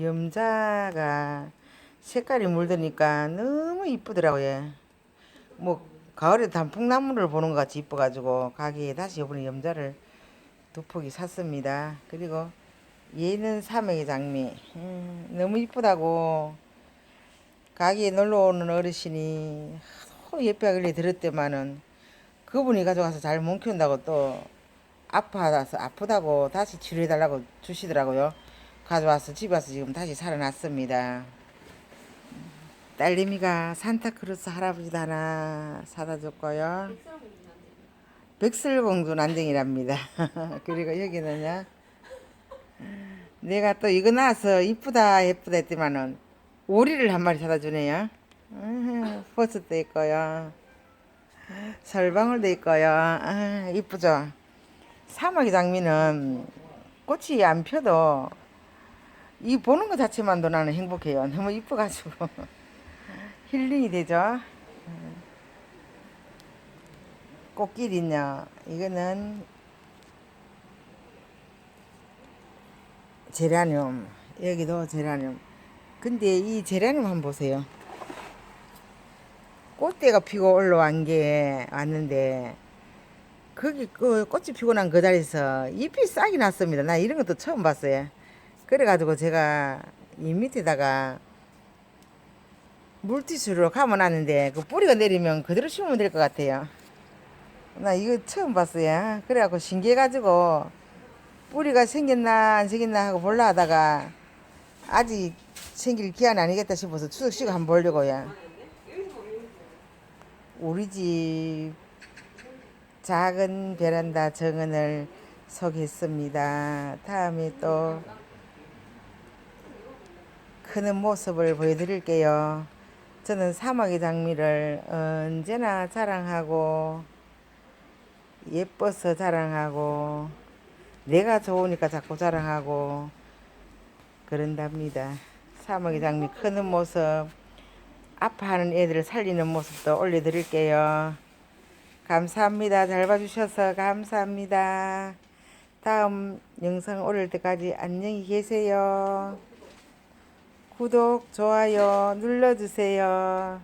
염자가 색깔이 물드니까 너무 이쁘더라고요. 뭐 가을에 단풍나무를 보는 것 같이 이뻐가지고 가게에 다시 이번에 염자를 두 포기 샀습니다. 그리고 얘는 사명의 장미 음, 너무 이쁘다고 가게에 놀러 오는 어르신이 하도 예쁘게 들었더만은 그분이 가져가서 잘 못 키운다고 또 아파서 아프다고 다시 치료해달라고 주시더라고요. 가져와서 집에 와서 지금 다시 살아났습니다. 딸내미가 산타크루스 할아버지 하나 사다 줬고요. 백설공주 난쟁이랍니다. 그리고 여기는요. 내가 또 이거 나와서 이쁘다 예쁘다 했더만은 오리를 한 마리 사다 주네요. 음, 버섯도 있고요. 설방울도 있고요. 아, 이쁘죠? 사막의 장미는 꽃이 안 펴도 이 보는 것 자체만도 나는 행복해요. 너무 이뻐가지고. 힐링이 되죠. 꽃길이냐? 이거는 제라늄. 여기도 제라늄. 근데 이 제라늄 한번 보세요. 꽃대가 피고 올라온 게 왔는데 거기 그 꽃이 피고 난 그 자리에서 잎이 싹이 났습니다. 나 이런 것도 처음 봤어요 그래가지고 제가 이 밑에다가 물티슈로 감아놨는데 그 뿌리가 내리면 그대로 심으면 될 것 같아요 나 이거 처음 봤어요. 그래갖고 신기해가지고 뿌리가 생겼나 안 생겼나 하고 볼라 하다가 아직 생길 기한 아니겠다 싶어서 추석 쉬고 한번 보려고요. 우리 집 작은 베란다 정원을 소개했습니다. 다음에 또 크는 모습을 보여드릴게요. 저는 사막의 장미를 언제나 자랑하고 예뻐서 자랑하고 내가 좋으니까 자꾸 자랑하고 그런답니다. 사막의 장미 크는 모습 아파하는 애들을 살리는 모습도 올려드릴게요. 감사합니다. 잘 봐주셔서 감사합니다. 다음 영상 올릴 때까지 안녕히 계세요. 구독, 좋아요 눌러주세요.